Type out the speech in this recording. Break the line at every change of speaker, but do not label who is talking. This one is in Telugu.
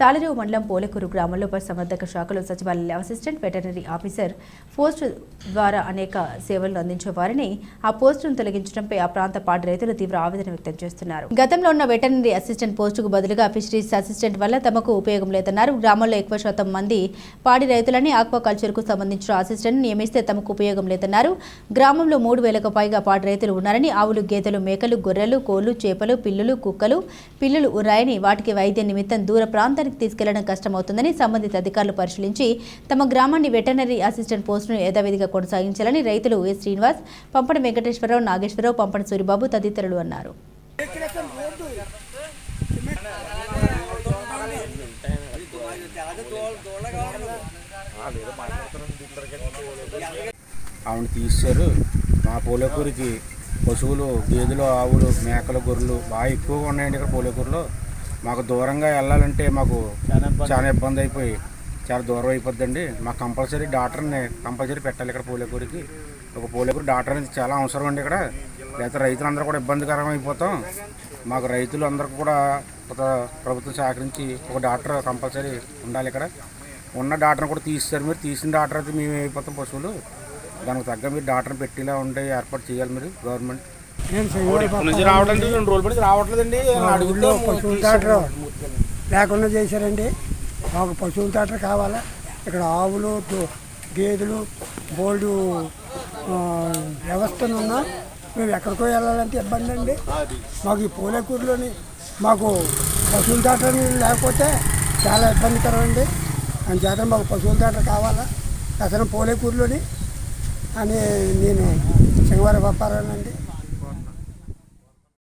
తాళరేవు మండలం పోలేకూరు గ్రామంలో పశుసంవర్ధక శాఖలో సచివాలయ అసిస్టెంట్ వెటర్నరీ ఆఫీసర్ పోస్టు ద్వారా అనేక సేవలను అందించే వారిని ఆ పోస్టును తొలగించడంపై ఆ ప్రాంత పాడి రైతులు తీవ్ర ఆవేదన వ్యక్తం చేస్తున్నారు. గతంలో ఉన్న వెటర్నరీ అసిస్టెంట్ పోస్టుకు బదులుగా ఫిషరీస్ అసిస్టెంట్ వల్ల తమకు ఉపయోగం లేదన్నారు. గ్రామంలో ఎక్కువ శాతం మంది పాడి రైతులని ఆక్వాకల్చర్కు సంబంధించిన అసిస్టెంట్ నియమిస్తే తమకు ఉపయోగం లేదన్నారు. గ్రామంలో మూడు వేలకు పైగా పాడి రైతులు ఉన్నారని ఆవులు గేదెలు మేకలు గొర్రెలు కోళ్ళు చేపలు పిల్లులు కుక్కలు పిల్లులు ఉన్నాయని వాటికి వైద్య నిమిత్తం దూర ప్రాంతం ప్రాంతానికి తీసుకెళ్ళడం కష్టమవుతుందని సంబంధిత అధికారులు పరిశీలించి తమ గ్రామాన్ని వెటర్నరీ అసిస్టెంట్ పోస్టును యథావిధిగా కొనసాగించాలని రైతులు ఎస్ శ్రీనివాస్ పంపణ వెంకటేశ్వరరావు నాగేశ్వరరావు పంపడి సూరిబాబు తదితరులు అన్నారు.
ఆవిడ తీశారు మా పోలేకూరికి పశువులు గేదెలు ఆవులు మేకలు గొర్రెలు బాగా ఎక్కువగా ఉన్నాయండి ఇక్కడ పోలేకూరులో. మాకు దూరంగా వెళ్ళాలంటే మాకు చాలా ఇబ్బంది. అయిపోయి చాలా దూరం అయిపోద్దండి. మాకు కంపల్సరీ డాక్టర్ని కంపల్సరీ పెట్టాలి ఇక్కడ పోలేకూరికి. ఒక పోలేకూరు డాక్టర్ అనేది చాలా అవసరం అండి ఇక్కడ. లేకపోతే రైతులందరూ కూడా ఇబ్బందికరం అయిపోతాం. మాకు రైతులు అందరికీ కూడా ఒక ప్రభుత్వం సహకరించి ఒక డాక్టర్ కంపల్సరీ ఉండాలి ఇక్కడ. ఉన్న డాక్టర్ని కూడా తీస్తారు మీరు. తీసిన డాక్టర్ అయితే మేము అయిపోతాం పశువులు. దానికి తగ్గ మీరు డాక్టర్ని పెట్టేలా ఉండే ఏర్పాటు చేయాలి మీరు గవర్నమెంట్. నుంచి రావడండి రెండు రోజుల నుంచి రావట్లేదండి.
ఊళ్ళో పశువుల డాక్టర్ లేకుండా చేశారండి. మాకు పశువుల డాక్టర్ కావాలా? ఇక్కడ ఆవులు గేదెలు బోల్డు వ్యవస్థను ఉన్నా మేము ఎక్కడికో వెళ్ళాలంటే ఇబ్బంది అండి. మాకు ఈ పూలేకూరులోని మాకు పశువుల డాక్టర్ లేకపోతే చాలా ఇబ్బందికరం అండి. అందుచేత మాకు పశువుల డాక్టర్ కావాలా? అసలు పూలేకూరులోని అని నేను శనివారం వ్యాపారానండి